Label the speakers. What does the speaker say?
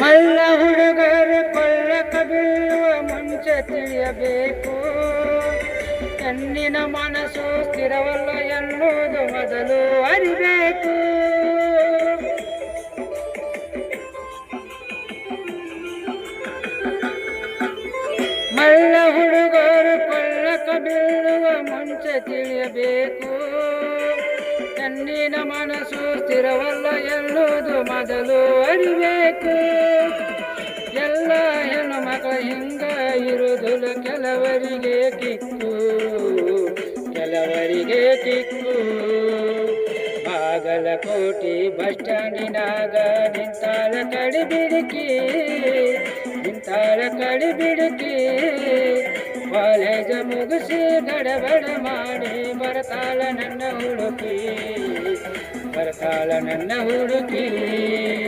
Speaker 1: ಮಲ್ಲ ಹುಡುಗರು ಕೊಳ್ಳಕ ಬೀಳುವ ಮುಂಚೆ ತಿಳಿಯಬೇಕು. ಕಣ್ಣಿನ ಮನಸ್ಸು ಸ್ಥಿರವಲ್ಲ ಎನ್ನುವುದು ಮೊದಲು ಅರಿಬೇಕು. ಮಲ್ಲ ಹುಡುಗರು ಕೊಳ್ಳಕ ಬೀಳುವ ಮುಂಚೆ ತಿಳಿಯಬೇಕು. ಕಣ್ಣಿನ ಮನಸ್ಸು ಸ್ಥಿರವಲ್ಲ ಎನ್ನುವುದು ಮೊದಲು ಅರಿಬೇಕು. ಕೆಲವರಿಗೆ ಕಿಕ್ಕು ಕೆಲವರಿಗೆ ಕಿಕ್ಕು. ಬಾಗಲಕೋಟೆ ಬಸ್ ಸ್ಟ್ಯಾಂಡಿನಾಗ ನಿಂತಾಳ ಕಡಿಬಿಡುಕಿ ನಿಂತಾಳ ಕಡಿಬಿಡುಕಿ. ಕಾಲೇಜ ಮುಗಿಸಿ ಗಡಬಡ ಮಾಡಿ ಬರತಾಳ ನನ್ನ ಹುಡುಕಿ, ಬರ್ತಾಳ ನನ್ನ ಹುಡುಕಿ.